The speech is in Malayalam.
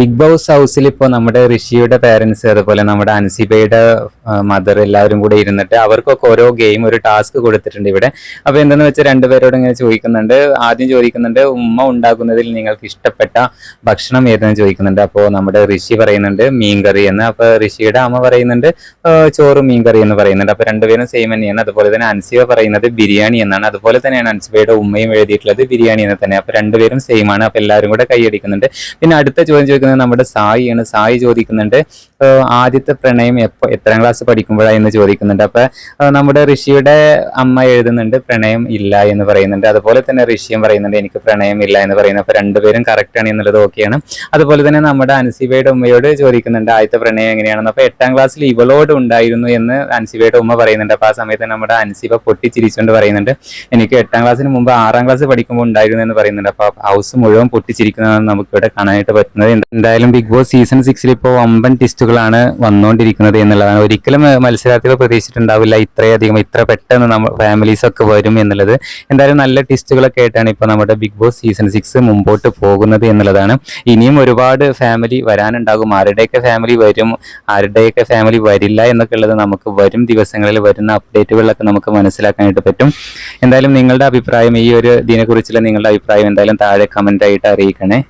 ബിഗ് ബോസ് ഹൗസിൽ ഇപ്പോൾ നമ്മുടെ ഋഷിയുടെ പേരൻസ് അതുപോലെ നമ്മുടെ അൻസിബയുടെ മദർ എല്ലാവരും കൂടെ ഇരുന്നിട്ട് അവർക്കൊക്കെ ഓരോ ഗെയിം ഒരു ടാസ്ക് കൊടുത്തിട്ടുണ്ട് ഇവിടെ. അപ്പോൾ എന്തെന്ന് വെച്ചാൽ രണ്ടുപേരോട് ഇങ്ങനെ ചോദിക്കുന്നുണ്ട്. ആദ്യം ചോദിക്കുന്നുണ്ട് ഉമ്മ ഉണ്ടാക്കുന്നതിൽ നിങ്ങൾക്ക് ഇഷ്ടപ്പെട്ട ഭക്ഷണം ഏതെന്ന്? ചോദിക്കുന്നുണ്ട്. അപ്പോൾ നമ്മുടെ ഋഷി പറയുന്നുണ്ട് മീൻകറി എന്ന്. അപ്പോൾ ഋഷിയുടെ അമ്മ പറയുന്നുണ്ട് ചോറ് മീൻകറി എന്ന് പറയുന്നുണ്ട്. അപ്പോൾ രണ്ടുപേരും സെയിം തന്നെയാണ്. അതുപോലെ തന്നെ അൻസിബ പറയുന്നത് ബിരിയാണി എന്നാണ്. അതുപോലെ തന്നെയാണ് അൻസിബയുടെ ഉമ്മയും എഴുതിയിട്ടുള്ളത് ബിരിയാണി എന്ന് തന്നെ. അപ്പോൾ രണ്ടുപേരും സെയിം ആണ്. അപ്പോൾ എല്ലാവരും കൂടെ കൈയടിക്കുന്നുണ്ട്. പിന്നെ അടുത്ത ചോദ്യം ചോദിക്കുന്നത് നമ്മുടെ സായിയാണ്. സായി ചോദിക്കുന്നുണ്ട് ആദ്യത്തെ പ്രണയം എപ്പോ എത്രാം ക്ലാസ് പഠിക്കുമ്പോഴാണ് എന്ന് ചോദിക്കുന്നുണ്ട്. അപ്പൊ നമ്മുടെ ഋഷിയുടെ അമ്മ എഴുതുന്നുണ്ട് പ്രണയം ഇല്ല എന്ന് പറയുന്നുണ്ട്. അതുപോലെ തന്നെ ഋഷിയും പറയുന്നുണ്ട് എനിക്ക് പ്രണയം ഇല്ല എന്ന് പറയുന്നത് അപ്പൊ രണ്ടുപേരും കറക്റ്റ് ആണ് എന്നുള്ളത് ഓക്കെയാണ്. അതുപോലെ തന്നെ നമ്മുടെ അൻസിബയുടെ ഉമ്മയോട് ചോദിക്കുന്നുണ്ട് ആദ്യത്തെ പ്രണയം എങ്ങനെയാണെന്ന്. അപ്പൊ എട്ടാം ക്ലാസ്സിൽ ഇവളോട് ഉണ്ടായിരുന്നു എന്ന് അൻസിബയുടെ ഉമ്മ പറയുന്നുണ്ട്. അപ്പൊ ആ സമയത്ത് നമ്മുടെ അൻസിബ പൊട്ടിച്ചിരിച്ചുകൊണ്ട് പറയുന്നുണ്ട് എനിക്ക് എട്ടാം ക്ലാസ്സിന് മുമ്പ് ആറാം ക്ലാസ് പഠിക്കുമ്പോൾ ഉണ്ടായിരുന്നു എന്ന് പറയുന്നുണ്ട്. അപ്പൊ ഹൗസ് മുഴുവൻ പൊട്ടിച്ചിരിക്കുന്നതാണ് നമുക്ക് ഇവിടെ കാണാനായിട്ട് പറ്റുന്നത്. എന്തായാലും ബിഗ് ബോസ് സീസൺ സിക്സിൽ ഇപ്പോൾ വമ്പൻ ടിസ്റ്റുകളാണ് വന്നുകൊണ്ടിരിക്കുന്നത് എന്നുള്ളതാണ്. ഒരിക്കലും മത്സരാർത്ഥികൾ പ്രതീക്ഷിച്ചിട്ടുണ്ടാവില്ല ഇത്രയധികം ഇത്ര പെട്ടെന്ന് നമ്മൾ ഫാമിലീസ് ഒക്കെ വരും എന്നുള്ളത്. എന്തായാലും നല്ല ടിസ്റ്റുകളൊക്കെ ആയിട്ടാണ് ഇപ്പോൾ നമ്മുടെ ബിഗ് ബോസ് സീസൺ സിക്സ് മുമ്പോട്ട് പോകുന്നത് എന്നുള്ളതാണ്. ഇനിയും ഒരുപാട് ഫാമിലി വരാനുണ്ടാകും. ആരുടെയൊക്കെ ഫാമിലി വരും ആരുടെയൊക്കെ ഫാമിലി വരില്ല എന്നൊക്കെ ഉള്ളത് നമുക്ക് വരും ദിവസങ്ങളിൽ വരുന്ന അപ്ഡേറ്റുകളിലൊക്കെ നമുക്ക് മനസ്സിലാക്കാനായിട്ട് പറ്റും. എന്തായാലും നിങ്ങളുടെ അഭിപ്രായം ഈ ഒരു ഇതിനെക്കുറിച്ചുള്ള നിങ്ങളുടെ അഭിപ്രായം എന്തായാലും താഴെ കമന്റ് ആയിട്ട് അറിയിക്കണേ.